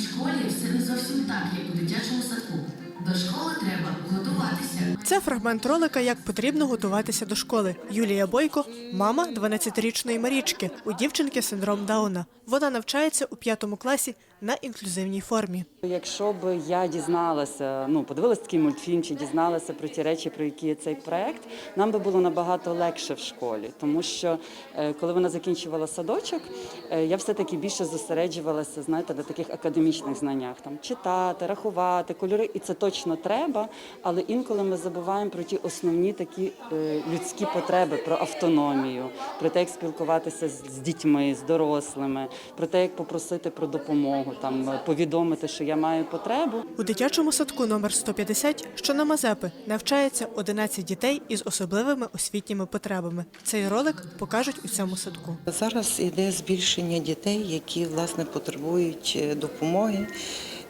школі все не зовсім так, як у дитячому садку. До школи треба готуватися. Це фрагмент ролика, як потрібно готуватися до школи. Юлія Бойко, мама 12-річної Марічки. У дівчинки синдром Дауна. Вона навчається у п'ятому класі на інклюзивній формі. Якщо б я дізналася, ну подивилася такий мультфільм чи дізналася про ті речі, про які є цей проект, нам би було набагато легше в школі, тому що е, коли вона закінчувала садочок, е, я все таки більше зосереджувалася, знаєте, на таких академічних знаннях, там читати, рахувати, кольори, і це точно треба. Але інколи ми забуваємо про ті основні такі е, людські потреби, про автономію, про те, як спілкуватися з, з дітьми, з дорослими, про те, як попросити про допомогу, там е, повідомити, що я маю потребу. У дитячому садку номер 150, що на Мазепи, навчається 11 дітей із особливими освітніми потребами. Цей ролик покажуть у цьому садку. Зараз іде збільшення дітей, які власне потребують е, допомоги.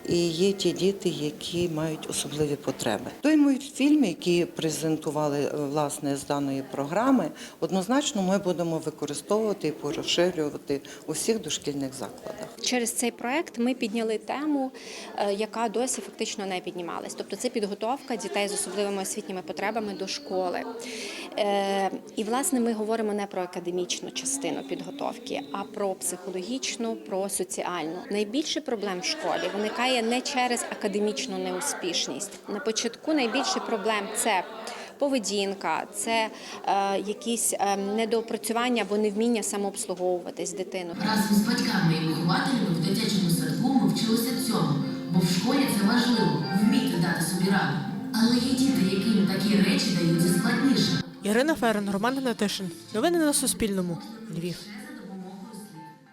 І є ті діти, які мають особливі потреби. Той мультфільм, який презентували е, власне з даної програми, однозначно ми будемо використовувати і поширювати у всіх дошкільних закладах. Через цей проект ми підняли тему, е, яка досі фактично не піднімалась. Тобто це підготовка дітей з особливими освітніми потребами до школи. Е, І власне ми говоримо не про академічну частину підготовки, а про психологічну, про соціальну. Найбільше проблем в школі виникає не через академічну неуспішність. На початку найбільше проблем це. Поведінка, це е, якісь е, недоопрацювання або невміння самообслуговуватись дитину. Разом з батьками і вихователями в дитячому садку ми вчилися цьому, бо в школі це важливо вміти дати собі раду. Але є діти, яким такі речі даються складніше. Ірина Ферен, Роман Гнатишин. Новини на Суспільному. Львів.